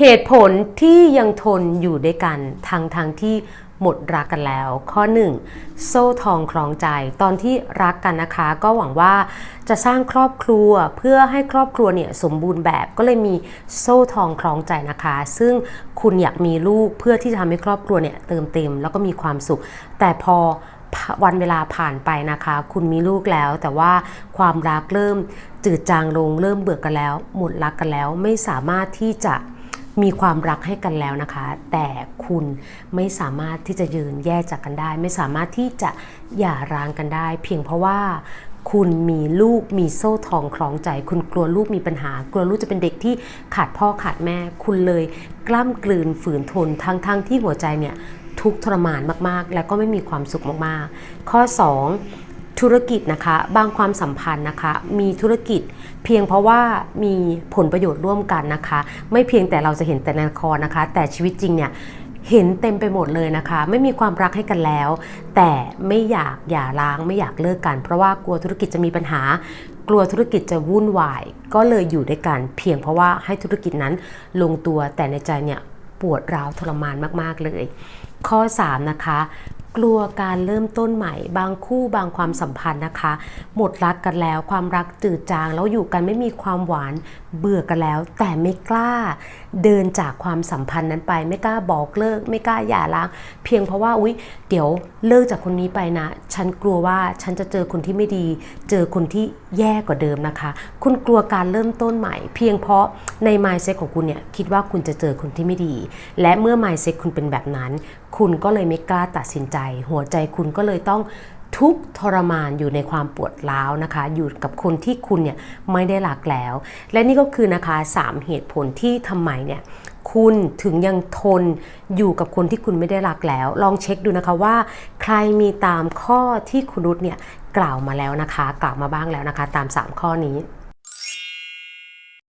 เหตุผลที่ยังทนอยู่ด้วยกันทั้งทั้งที่หมดรักกันแล้ว ข้อ 1 โซ่ทองคล้องใจ ตอนที่รักกันนะคะ ก็หวังว่าจะสร้างครอบครัวเพื่อให้ครอบครัวเนี่ยสมบูรณ์แบบก็เลยมีโซ่ทองคล้องใจนะคะ ซึ่งคุณอยากมีลูกเพื่อที่จะทำให้ครอบครัวเนี่ยเติมเต็มแล้วก็มีความสุข แต่พอวันเวลาผ่านไปนะคะ คุณมีลูกแล้ว แต่ว่าความรักเริ่มจืดจางลงเริ่มเบื่อกันแล้ว หมดรักกันแล้วไม่สามารถที่จะ มีความรักให้กันแล้วนะคะ แต่คุณไม่สามารถที่จะยืนแยกจากกันได้ ไม่สามารถที่จะหย่าร้างกันได้ เพียงเพราะว่าคุณมีลูกมีโซ่ทองคล้องใจ คุณกลัวลูกมีปัญหา กลัวลูกจะเป็นเด็กที่ขาดพ่อขาดแม่ คุณเลยกล้ำกลืนฝืนทนทั้งๆทที่หัวใจเนี่ยทุกทรมานมากๆ และก็ไม่มีความสุขมากๆ ข้อ 2 ธุรกิจนะคะบางความสัมพันธ์นะคะ มีธุรกิจเพียงเพราะว่ามีผลประโยชน์ร่วมกันนะคะ ไม่เพียงแต่เราจะเห็นแต่ในละครนะคะ แต่ชีวิตจริงเนี่ยเห็นเต็มไปหมดเลยนะคะ ไม่มีความรักให้กันแล้ว แต่ไม่อยากหย่าร้างไม่อยากเลิกกัน เพราะว่ากลัวธุรกิจจะมีปัญหา กลัวธุรกิจจะวุ่นวาย ก็เลยอยู่ด้วยกัน เพียงเพราะว่าให้ธุรกิจนั้นลงตัวแต่ในใจเนี่ยปวดร้าวทรมานมาก ๆ เลย ข้อ 3 นะคะ กลัวการเริ่มต้นใหม่ บางคู่บางความสัมพันธ์นะคะ หมดรักกันแล้วความรักจืดจาง แล้วอยู่กันไม่มีความหวานเบื่อกันแล้ว แต่ไม่กล้า เดินจากความสัมพันธ์นั้นไป ไม่กล้าบอกเลิก ไม่กล้าหย่าร้าง เพียงเพราะว่าอุ๊ย เดี๋ยวเลิกจากคนนี้ไปนะ ฉันกลัวว่าฉันจะเจอคนที่ไม่ดี เจอคนที่แย่กว่าเดิมนะคะ คุณกลัวการเริ่มต้นใหม่ เพียงเพราะใน mindset ของคุณเนี่ยคิดว่าคุณจะเจอคนที่ไม่ดี และเมื่อ mindset คุณเป็นแบบนั้นคุณก็เลยไม่กล้าตัดสินใจ หัวใจคุณก็เลยต้องทุกข์ทรมานอยู่ในความปวดร้าวนะคะ อยู่กับคนที่คุณเนี่ยไม่ได้รักแล้ว และนี่ก็คือนะคะ 3 เหตุผลที่ทำไมเนี่ยคุณถึงยังทนอยู่กับคนที่คุณไม่ได้รักแล้ว ลองเช็คดูนะคะว่า ใครมีตามข้อที่คุณรุตเนี่ยกล่าวมาแล้วนะคะ กล่าวมาบ้างแล้วนะคะ ตาม 3 ข้อนี้